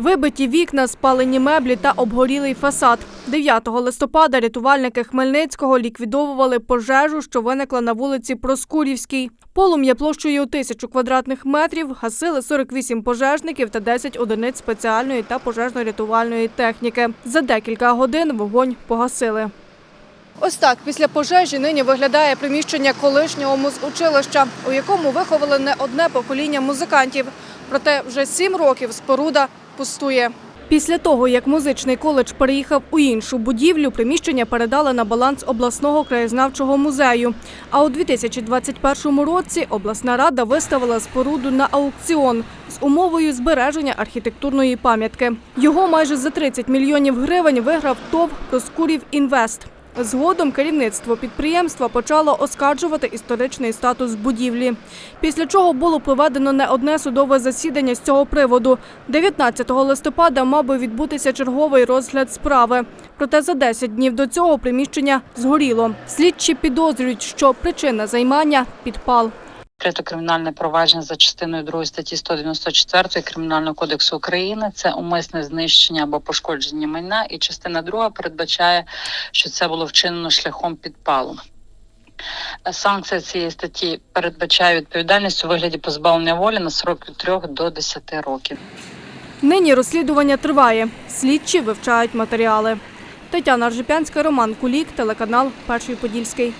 Вибиті вікна, спалені меблі та обгорілий фасад. 9 листопада рятувальники Хмельницького ліквідовували пожежу, що виникла на вулиці Проскурівській. Полум'я площею тисячу квадратних метрів гасили 48 пожежників та 10 одиниць спеціальної та пожежно-рятувальної техніки. За декілька годин вогонь погасили. Ось так після пожежі нині виглядає приміщення колишнього музучилища, у якому виховали не одне покоління музикантів. Проте вже сім років споруда пустує. Після того, як музичний коледж переїхав у іншу будівлю, приміщення передали на баланс обласного краєзнавчого музею. А у 2021 році обласна рада виставила споруду на аукціон з умовою збереження архітектурної пам'ятки. Його майже за 30 мільйонів гривень виграв ТОВ «Проскурів Інвест». Згодом керівництво підприємства почало оскаржувати історичний статус будівлі. Після чого було проведено не одне судове засідання з цього приводу. 19 листопада мав би відбутися черговий розгляд справи. Проте за 10 днів до цього приміщення згоріло. Слідчі підозрюють, що причина займання підпал. Відкрито кримінальне провадження за частиною 2 статті 194 Кримінального кодексу України. Це умисне знищення або пошкодження майна. І частина 2 передбачає, що це було вчинено шляхом підпалу. Санкція цієї статті передбачає відповідальність у вигляді позбавлення волі на срок від 3 до 10 років. Нині розслідування триває. Слідчі вивчають матеріали. Тетяна Ржепянська, Роман Кулік, телеканал Перший Подільський.